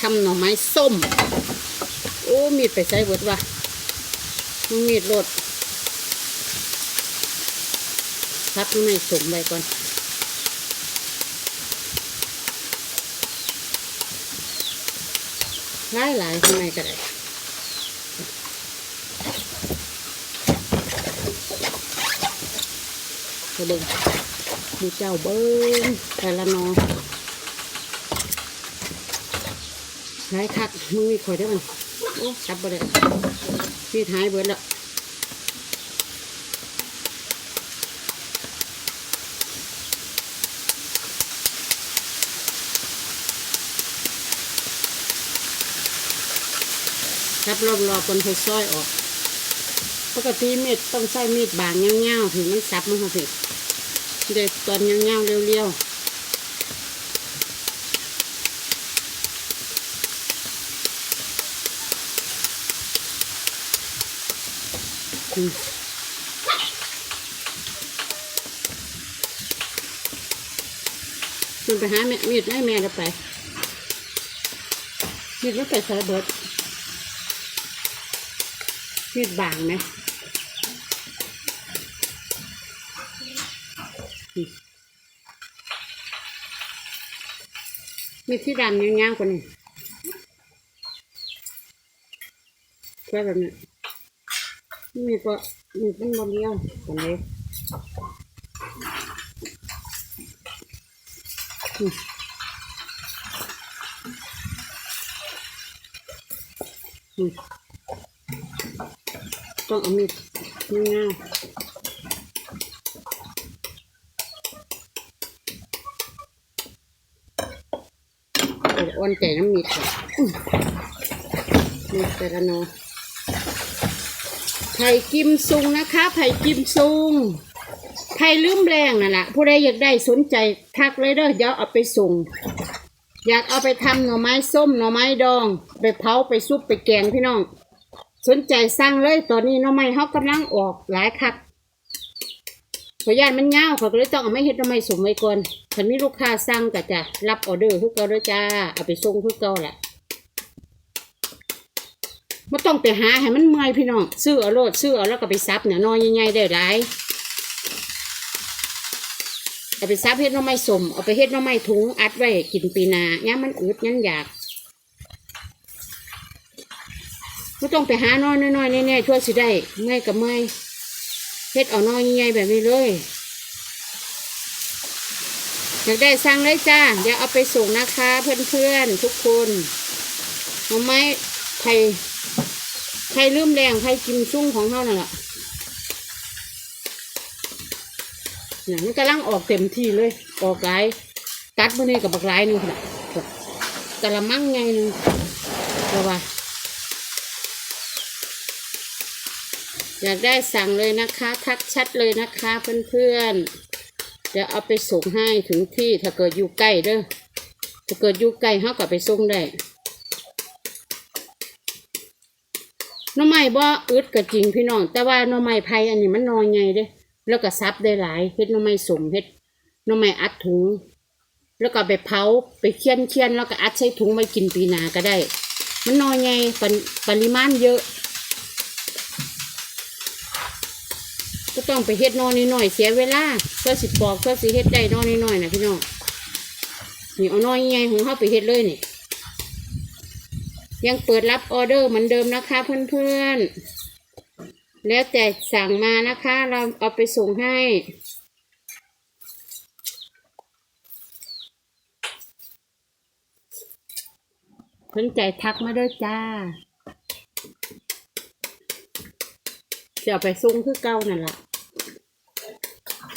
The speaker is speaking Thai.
ทำหน่อไม้ส้ม โอ้มีดไปใส่เบิดว่ะมีดรดพับหน่อไม้ส้มไปก่อนหลายหลายข้างในก็ได้เบิงมีเจ้าเบิ้งแต่ละนอ หลายคักมึงมีคอยได้มั้ยโอ้จับบ่ได้พี่ท้ายเบิดแล้วจับรอบๆบนหัวซอยออก ปกติมีดต้องใช้มีดบางเงี้ยวๆถึงมันสับมันเขาสิเด็ดตอนเงี้ยวๆเรียวๆ มคุณไปหาแม่มีดให้แม่แล้วไปมีดมันไปใส่เบิดมีดบางไหมมีดที่ดำยาวๆกว่านี้แค่แบบนี้ มีก็มีดมันบนเดียวกันเลยอืมอืมต้องเอามีดง่ายอ้อนใจน้ำมีดก่อนอื้อมีดแต่ละโน ไผ่กิมซุงนะคะ ไผ่กิมซุง ไผ่ลืมแรงนั่นแหละผู้ใดอยากได้สนใจทักเลยเด้อเดี๋ยวเอาไปส่ง อยากเอาไปทำหน่อไม้ส้มหน่อไม้ดอง ไปเผาไปซุปไปแกงพี่น้อง สนใจสั่งเลยตอนนี้หน้อไม้เขากำลังออกหลายคักขออนุญาตมันยาเขาก็เลยต้องเอาไม่เฮ็ดหน้อไม้สมไว้ก่อนถ้ามีลูกค้าสั่งก็จะรับออเดอร์คือเก่าเด้อจ้า เอาไปส่งคือเก่าแหละ ไม่ต้องไปหาให้มันเมื่อยพี่น้องซื้อเอาโลดซื้อเอาแล้วก็ไปซับเนี่ยน้อยใหญ่ๆได้หลายเอาไปซับเฮ็ดน้องไม้สมเอาไปเฮ็ดน้องไม้ถุงอัดไว้กินปีนาย่ามมันอึดยันอยากไม่ต้องไปหาน้อยน้อยๆแน่ๆช่วยสิได้เมื่อยกับเมื่อยเฮ็ดเอาน้อยใหญ่แบบนี้เลยอยากได้สั่งเลยจ้าเดี๋ยวเอาไปส่งนะคะ เพื่อนๆทุกคนน่อไม้ไทย ผ่ไผ่ลืมแรงไผ่กิมซุ่งของเขานั่นแหละเนี่ยมันกำลังออกเต็มที่เลย ออกหลายตัดมือนี้กับบักหลายหนึงขนาดกะละมังไงหนึงเดี๋ยวว่าอยากได้สั่งเลยนะคะ ทักชัดเลยนะคะเพื่อนๆเดี๋ยวเอาไปส่งให้ถึงที่ถ้าเกิดอยู่ใกล้เด้อถ้าเกิดอยู่ไกลเขาก็ไปส่งได้ห น้อไม้บ่อึดก็จริงพี่น้อง แต่ว่าหน้อไม้ไผ่อันนี้มันน้อยไงเด้ แล้วก็ซับได้หลายเฮ็ดหน้อไม้สมเฮ็ดหน้อไม้อัดถุง แล้วก็ไปเผาไปเคี่ยนเคี่ยนแล้วก็อัดใส่ถุงไว้กินปีหนาก็ได้ มันน้อยไงปปริมาณเยอะ ก็ต้องไปเฮ็ดนอนนิดหน่อยเสียเวลาเพื่อสิปอกเพื่อสิเฮ็ดได้นอนนิดหน่อยนะพี่น้องนี่เอาน้อยใหญ่ของเขาไปเฮ็ดเลยนี่ ยังเปิดรับออเดอร์เหมือนเดิมนะคะเพื่อนๆ แล้วแต่สั่งมานะคะ เราเอาไปส่งให้ สนใจทักมาด้วยจ้าจะเอาไปส่งคือเก่านั่นแหละ